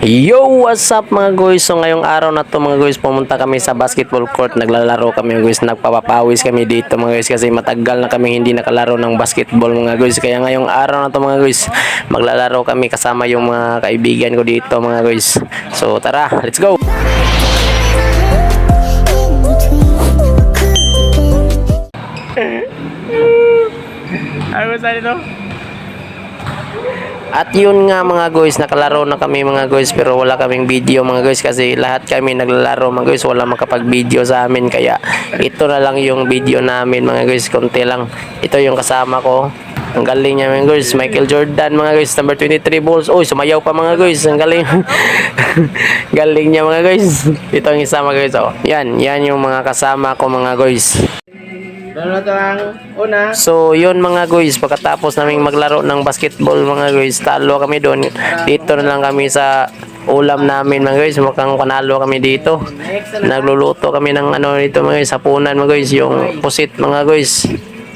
Yo, what's up mga guys? So ngayong araw na to mga guys, pumunta kami sa basketball court, naglalaro kami mga guys, nagpapapawis kami dito mga guys kasi matagal na kami hindi nakalaro ng basketball mga guys. Kaya ngayong araw na to mga guys, maglalaro kami kasama yung mga kaibigan ko dito mga guys. So tara, let's go! Ano sa dito? At yun nga mga guys, nakalaro na kami mga guys pero wala kaming video mga guys kasi lahat kami naglalaro mga guys, wala makapag-video sa amin kaya ito na lang yung video namin mga guys, konti lang. Ito yung kasama ko. Ang galing niya mga guys, Michael Jordan mga guys, number 23 balls. Uy, sumayaw pa mga guys, ang galing. galing niya mga guys. Ito ang isa mga guys. Oh. Yan, yan yung mga kasama ko mga guys. Una? So, yun mga guys, pagkatapos naming maglaro ng basketball mga guys, talo kami doon. Dito na lang kami sa ulam namin mga guys, mukhang panalo kami dito. Na Nagluluto kami ng ano dito mga guys, hapunan mga guys, yung pusit mga guys.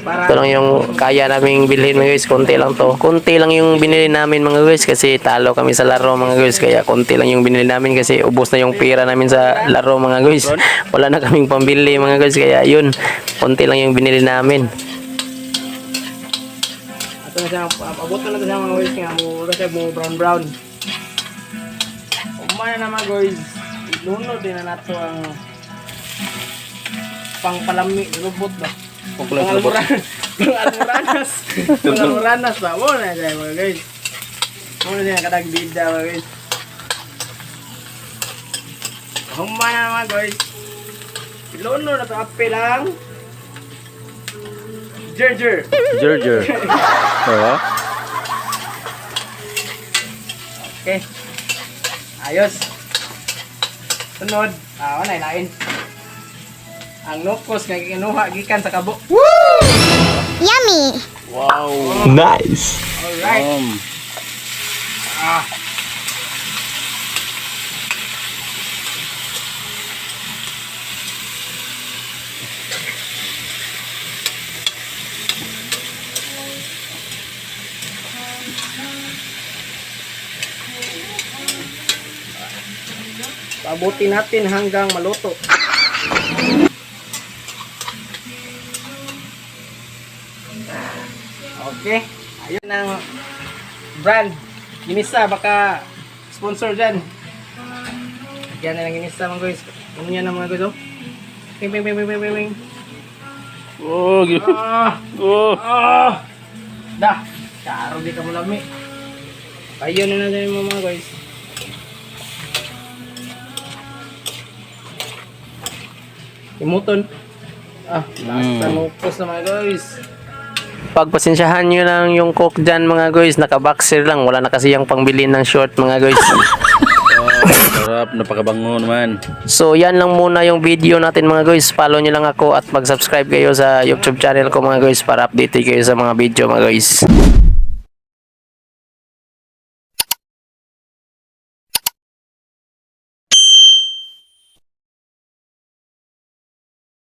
Ito lang yung kaya naming bilhin mga guys, konti lang to. Konti lang yung binili namin mga guys kasi talo kami sa laro mga guys. Kaya konti lang yung binili namin kasi ubos na yung pera namin sa laro mga guys. Wala na kaming pambili mga guys. Kaya yun, konti lang yung binili namin. ato na siya abot na to siya mga guys mo ro siya mo brown brown. Umana na mga guys. Lunod din na nato ang pangpalami robot ba? Pangalmoran. Pangalmoranas. Pangalmoranas ba? Mo na siya mga guys. Mo na siya kadag bida mga guys. Humana na mga guys. Lunod na to ape lang. Jer Gerger. Oo. Okay. Ayos. Sunod. Ah, wala lain. Ang nukos nga kinuha gikan sa kabo. Yummy! Wow. Nice! Alright. Um, Ah. Pabuti natin hanggang maluto. Okay. Ayun ang brand. Ginisa, baka sponsor dyan. Yan na lang ginisa mga guys. Ano yan ang mga guys oh. Ping ping ping ping ping ping oh, Ah! oh. Ah! Dah! Karo di ka mo lami. Ayun na na dyan yung mga guys. Imuton. Ah, lasa Mm. na mga guys. Pagpasensyahan nyo lang yung cook dyan mga guys, nakaboxer lang, wala na kasi yung pangbili ng short mga guys. Oh, sarap, napakabango naman. So yan lang muna yung video natin mga guys. Follow nyo lang ako at mag-subscribe kayo sa YouTube channel ko mga guys para update kayo sa mga video mga guys.